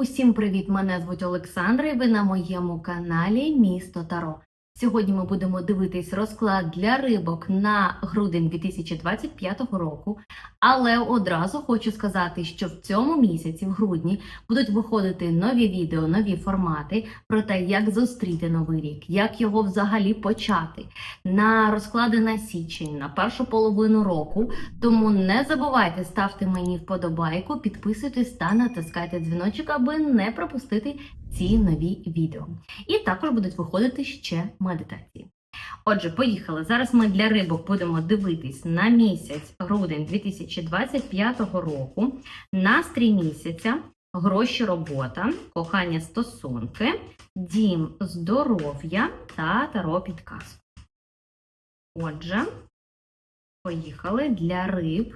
Усім привіт! Мене звуть Олександра і ви на моєму каналі Місто Таро. Сьогодні ми будемо дивитись розклад для рибок на грудень 2025 року. Але одразу хочу сказати, що в цьому місяці, в грудні, будуть виходити нові відео, нові формати про те, як зустріти новий рік, як його взагалі почати. На розклади на січень, на першу половину року. Тому не забувайте ставте мені вподобайку, підписуйтесь та натискайте дзвіночок, аби не пропустити ці нові відео. І також будуть виходити ще медитації. Отже, поїхали. Зараз ми для рибок будемо дивитись на місяць грудень 2025 року, настрій місяця, гроші робота, кохання стосунки, дім здоров'я та таро підказ. Отже, поїхали для риб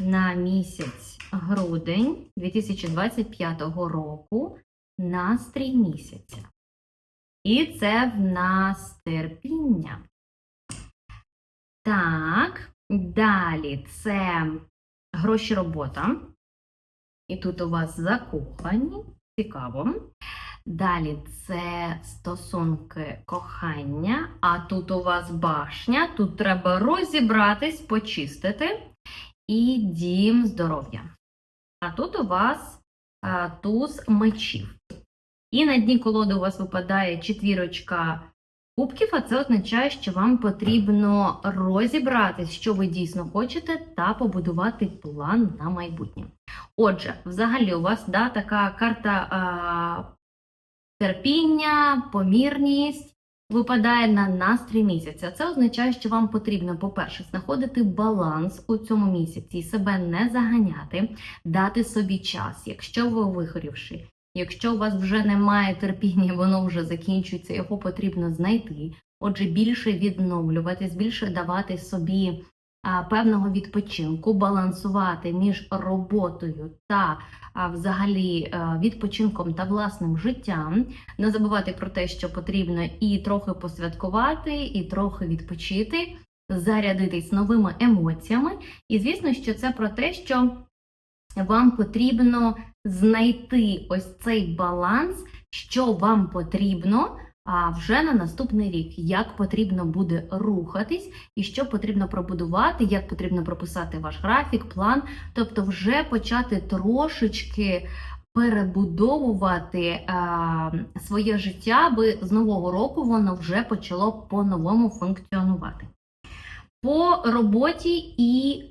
на місяць грудень 2025 року настрій місяця. І це в нас терпіння. Так, далі це гроші робота. І тут у вас закохані. Цікаво. Далі це стосунки кохання, а тут у вас башня. Тут треба розібратись, почистити. І дім здоров'я. А тут у вас туз мечів. І на дні колоди у вас випадає четвірочка кубків, а це означає, що вам потрібно розібратись, що ви дійсно хочете, та побудувати план на майбутнє. Отже, взагалі, у вас да, така карта а, терпіння, помірність випадає на настрій місяця. Це означає, що вам потрібно, по-перше, знаходити баланс у цьому місяці і себе не заганяти, дати собі час, якщо ви вихорівши. Якщо у вас вже немає терпіння, воно вже закінчується, його потрібно знайти. Отже, більше відновлюватись, більше давати собі а, певного відпочинку, балансувати між роботою та а, взагалі а, відпочинком та власним життям. Не забувати про те, що потрібно і трохи посвяткувати, і трохи відпочити, зарядитись новими емоціями. І звісно, що це про те, що вам потрібно знайти ось цей баланс, що вам потрібно а вже на наступний рік, як потрібно буде рухатись, і що потрібно пробудувати, як потрібно прописати ваш графік, план, тобто вже почати трошечки перебудовувати а, своє життя, аби з нового року воно вже почало по-новому функціонувати. По роботі і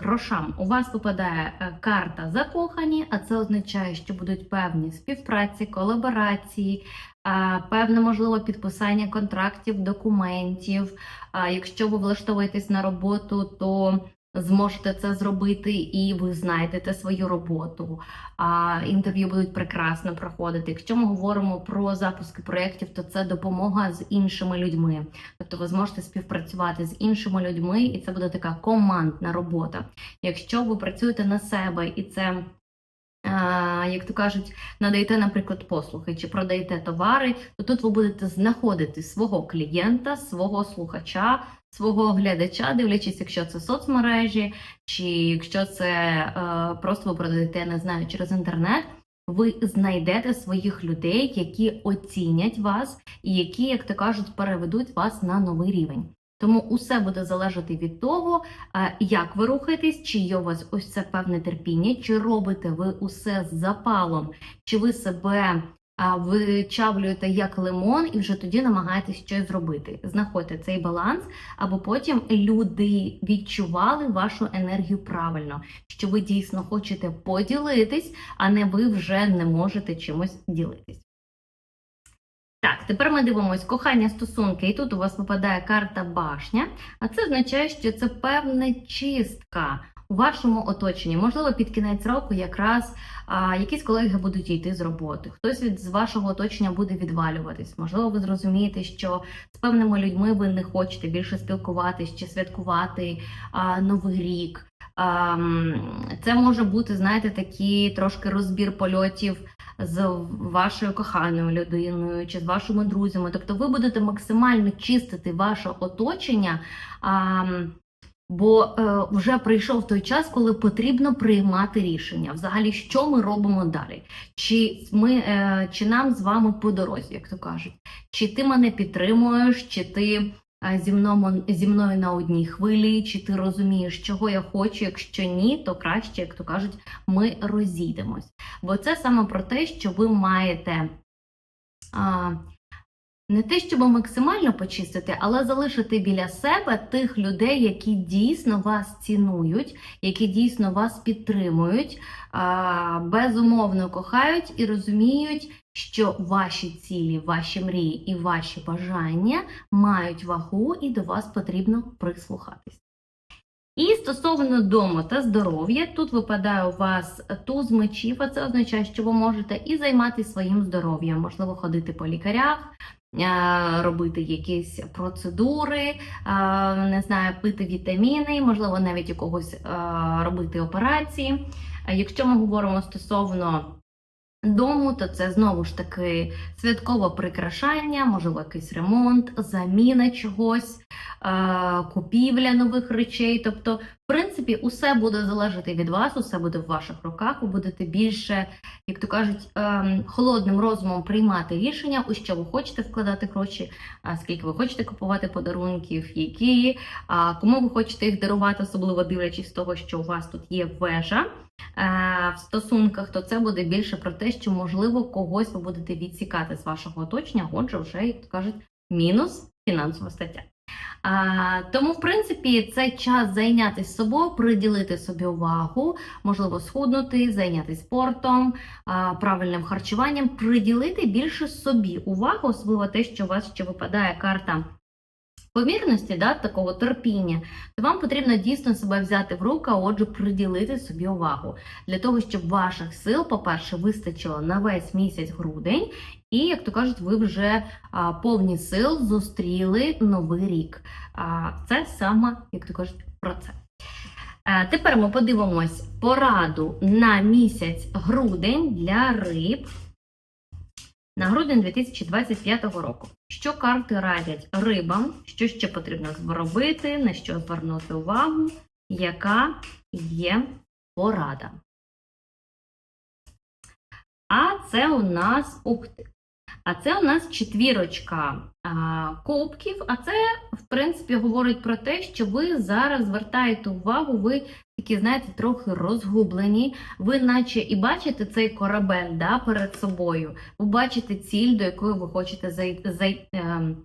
грошам у вас випадає е, карта закохані, а це означає, що будуть певні співпраці, колаборації, е, певне, можливо, підписання контрактів, документів. Якщо ви влаштовуєтесь на роботу, то зможете це зробити, і ви знайдете свою роботу. А інтерв'ю будуть прекрасно проходити. Якщо ми говоримо про запуски проєктів, то це допомога з іншими людьми. Тобто ви зможете співпрацювати з іншими людьми, і це буде така командна робота. Якщо ви працюєте на себе і це. Як то кажуть, надаєте, наприклад, послуги чи продаєте товари, то тут ви будете знаходити свого клієнта, свого слухача, свого глядача, дивлячись, якщо це соцмережі, чи якщо це е, просто ви продаєте, не знаю, через інтернет. Ви знайдете своїх людей, які оцінять вас, і які, як то кажуть, переведуть вас на новий рівень. Тому усе буде залежати від того, як ви рухаєтесь, чи є у вас ось це певне терпіння, чи робите ви усе з запалом, чи ви себе вичавлюєте як лимон, і вже тоді намагаєтесь щось зробити. Знаходьте цей баланс, або потім люди відчували вашу енергію правильно, що ви дійсно хочете поділитись, а не ви вже не можете чимось ділитись. Так, тепер ми дивимося кохання стосунки, і тут у вас випадає карта башня, а це означає, що це певна чистка у вашому оточенні. Можливо, під кінець року якраз а, якісь колеги будуть йти з роботи, хтось від з вашого оточення буде відвалюватись. Можливо, ви зрозумієте, що з певними людьми ви не хочете більше спілкуватись чи святкувати а, Новий рік. Це може бути, знаєте, такий трошки розбір польотів. З вашою коханою людиною чи з вашими друзями, тобто ви будете максимально чистити ваше оточення, а, Бо е, вже прийшов той час, коли потрібно приймати рішення. Взагалі, що ми робимо далі? Чи ми е, чи нам з вами по дорозі, як то кажуть? Чи ти мене підтримуєш, чи ти зі мною, зі мною на одній хвилі, чи ти розумієш, чого я хочу? Якщо ні, то краще, як то кажуть, ми розійдемось. Бо це саме про те, що ви маєте. А, не те, щоб максимально почистити, але залишити біля себе тих людей, які дійсно вас цінують, які дійсно вас підтримують, безумовно кохають і розуміють, що ваші цілі, ваші мрії і ваші бажання мають вагу, і до вас потрібно прислухатись. І стосовно дому та здоров'я, тут випадає у вас туз мечів, а це означає, що ви можете і займатися своїм здоров'ям, можливо, ходити по лікарях, е, робити якісь процедури, е, не знаю, пити вітаміни, можливо, навіть якогось е, робити операції. Якщо ми говоримо стосовно дому, то це знову ж таки святкове прикрашання, можливо, якийсь ремонт, заміна чогось, е, купівля нових речей. Тобто, в принципі, усе буде залежати від вас, усе буде в ваших руках. Ви будете більше, як то кажуть, ем, холодним розумом приймати рішення, у що ви хочете вкладати гроші, скільки ви хочете купувати подарунків, які, кому ви хочете їх дарувати, особливо дивлячись того, що у вас тут є вежа. Е, В стосунках, то це буде більше про те, що можливо когось ви будете відсікати з вашого оточення, отже, вже як то кажуть, мінус фінансова стаття. А, тому, в принципі, це час зайнятися собою, приділити собі увагу, можливо, схуднути, зайнятися спортом, а, правильним харчуванням, приділити більше собі увагу, особливо те, що у вас ще випадає карта помірності, да, такого терпіння, то вам потрібно дійсно себе взяти в руки, а отже, приділити собі увагу для того, щоб ваших сил, по-перше, вистачило на весь місяць грудень, і, як то кажуть, ви вже а, повні сил зустріли новий рік. А, це саме, як то кажуть, про це. Е, Тепер ми подивимось пораду на місяць грудень для риб на грудень 2025 року. Що карти радять рибам, що ще потрібно зробити, на що звернути увагу, яка є порада. А це у нас ух ти. А це у нас четвірочка а, кубків. А це, в принципі, говорить про те, що ви зараз звертаєте увагу, ви такі, знаєте, трохи розгублені. Ви, наче і бачите цей корабель да, перед собою. Ви бачите ціль, до якої ви хочете зай, зай, ем,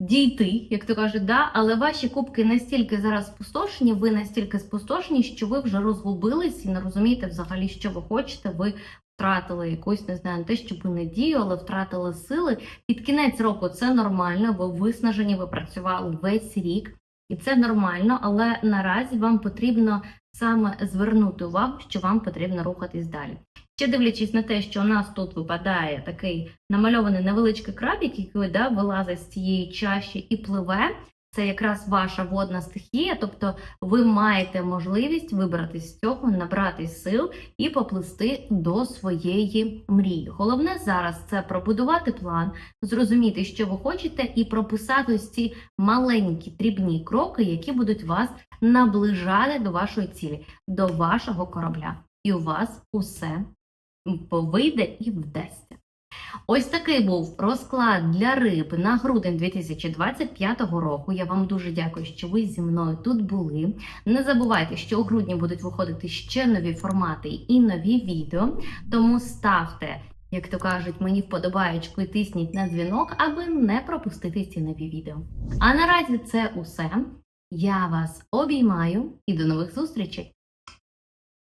дійти, як то кажуть, да? але ваші кубки настільки зараз спустошені, ви настільки спустошені, що ви вже розгубились і не розумієте взагалі, що ви хочете. Ви втратили якусь, не знаю, те, щоб надію, але втратили сили. Під кінець року це нормально, ви виснажені, ви працювали весь рік, і це нормально, але наразі вам потрібно саме звернути увагу, що вам потрібно рухатись далі. Ще дивлячись на те, що у нас тут випадає такий намальований невеличкий краб, який да, вилазить з цієї чаші і пливе. Це якраз ваша водна стихія, тобто ви маєте можливість вибратися з цього, набрати сил і поплисти до своєї мрії. Головне зараз це пробудувати план, зрозуміти, що ви хочете, і прописати ось ці маленькі дрібні кроки, які будуть вас наближати до вашої цілі, до вашого корабля. І у вас усе вийде і вдасться. Ось такий був розклад для риб на грудень 2025 року. Я вам дуже дякую, що ви зі мною тут були. Не забувайте, що у грудні будуть виходити ще нові формати і нові відео. Тому ставте, як то кажуть, мені вподобаєчку і тисніть на дзвінок, аби не пропустити ці нові відео. А наразі це усе. Я вас обіймаю і до нових зустрічей!